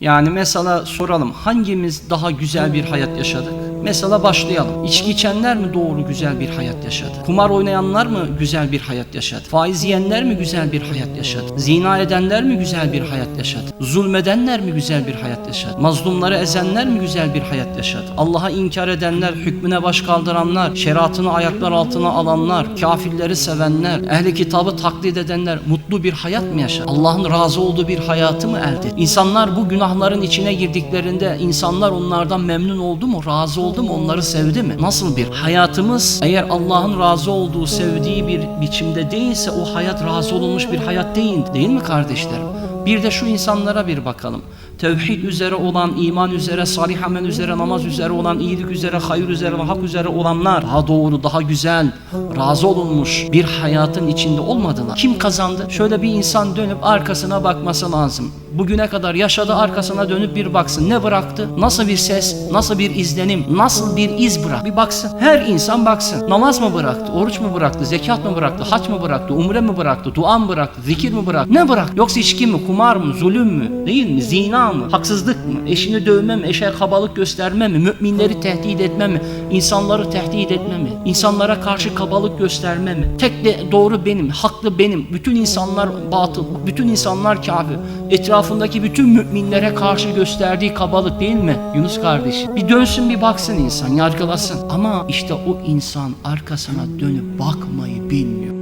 Yani mesela soralım hangimiz daha güzel bir hayat yaşadık? Mesela başlayalım. İçki içenler mi doğru güzel bir hayat yaşadı? Kumar oynayanlar mı güzel bir hayat yaşadı? Faiz yiyenler mi güzel bir hayat yaşadı? Zina edenler mi güzel bir hayat yaşadı? Zulmedenler mi güzel bir hayat yaşadı? Mazlumları ezenler mi güzel bir hayat yaşadı? Allah'a inkar edenler, hükmüne baş kaldıranlar, şeriatını ayaklar altına alanlar, kafirleri sevenler, ehli kitabı taklit edenler mutlu bir hayat mı yaşadı? Allah'ın razı olduğu bir hayatı mı elde etti? İnsanlar bu günahların içine girdiklerinde insanlar onlardan memnun oldu mu? Razı oldu mu? Onları sevdi mi? Nasıl bir hayatımız eğer Allah'ın razı olduğu, sevdiği bir biçimde değilse o hayat razı olunmuş bir hayat değil. Değil mi kardeşlerim? Bir de şu insanlara bir bakalım. Tevhid üzere olan, iman üzere, salih amel üzere, namaz üzere olan, iyilik üzere, hayır üzere, hak üzere olanlar daha doğru, daha güzel, razı olunmuş bir hayatın içinde olmadılar. Kim kazandı? Şöyle bir insan dönüp arkasına bakması lazım. Bugüne kadar yaşadı arkasına dönüp bir baksın. Ne bıraktı? Nasıl bir ses? Nasıl bir izlenim? Nasıl bir iz bırak? Bir baksın. Her insan baksın. Namaz mı bıraktı? Oruç mu bıraktı? Zekat mı bıraktı? Haç mı bıraktı? Umre mi bıraktı? Dua mı bıraktı? Zikir mi bıraktı? Ne bıraktı? Yoksa içki mi? Kumar mı? Zulüm mü? Değil mi? Zina mı? Haksızlık mı? Eşini dövme mi? Eşe kabalık gösterme mi? Müminleri tehdit etme mi? İnsanları tehdit etme mi? İnsanlara karşı kabalık gösterme mi? Tek de doğru benim, haklı benim. Bütün insanlar batıl, bütün insanlar kafir. Etrafındaki bütün müminlere karşı gösterdiği kabalık değil mi Yunus kardeşim? Bir dönsün bir baksın insan, yargılasın. Ama işte o insan arkasına dönüp bakmayı bilmiyor.